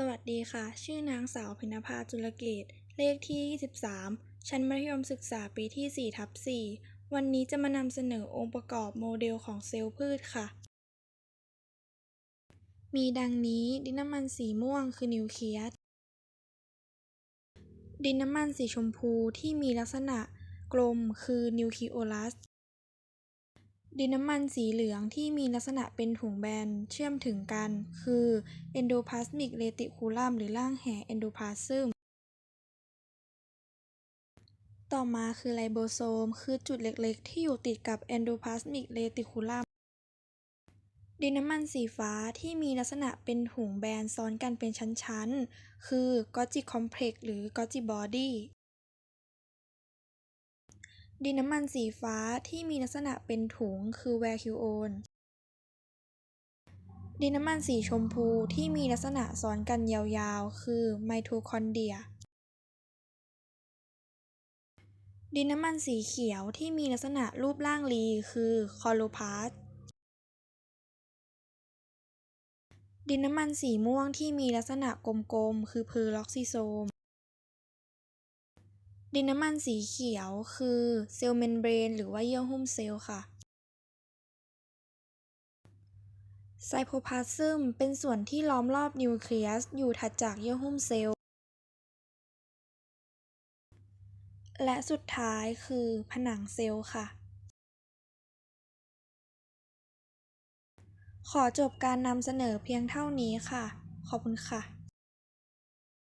สวัสดีค่ะ ชื่อนางสาวพินภาจุลเกต เลขที่ 23 ชั้นมัธยมศึกษาปีที่ 4 ทับ 4 วันนี้จะมานำเสนอองค์ประกอบโมเดลของเซลล์พืชค่ะ มีดังนี้ดินน้ำมันสีม่วงคือนิวเคลียส ดินน้ำมันสีชมพูที่มีลักษณะกลมคือนิวคลีโอลัส ดินน้ำมันสีเหลืองที่มีลักษณะเป็นถุงแบนเชื่อมถึงกัน คือเอนโดพลาสมิกเรติคูลัมหรือร่างแหเอนโดพลาซึมต่อมาคือไลโบโซม คือจุดเล็กๆ ที่อยู่ติดกับเอนโดพลาสมิกเรติคูลัมดินน้ำมันสีฟ้าที่มีลักษณะเป็นถุงแบนซ้อนกันเป็นชั้น ๆ คือกอจิคอมเพล็กซ์หรือกอจิบอ ดินน้ำมันสีฟ้าที่มีลักษณะเป็นถุงคือแวร์คิวโอนดินน้ำมันสีชมพูที่มีลักษณะซ้อนกันยาวๆ คือไมโทคอนเดรีย ดินน้ำมันสีเขียวที่มีลักษณะรูปร่างรีคือคลอโรพาสดินน้ำมันสีม่วงที่มีลักษณะกลมๆ คือเพอร์ล็อกซิโซม ดินน้ำมันสีเขียวคือเซลล์เมมเบรนหรือว่าเยื่อหุ้มเซลล์ค่ะไซโทพลาซึมเป็นส่วนที่ล้อมรอบนิวเคลียสอยู่ถัดจากเยื่อหุ้มเซลล์ และสุดท้ายคือผนังเซลล์ค่ะ ขอจบการนำเสนอเพียงเท่านี้ค่ะ ขอบคุณค่ะ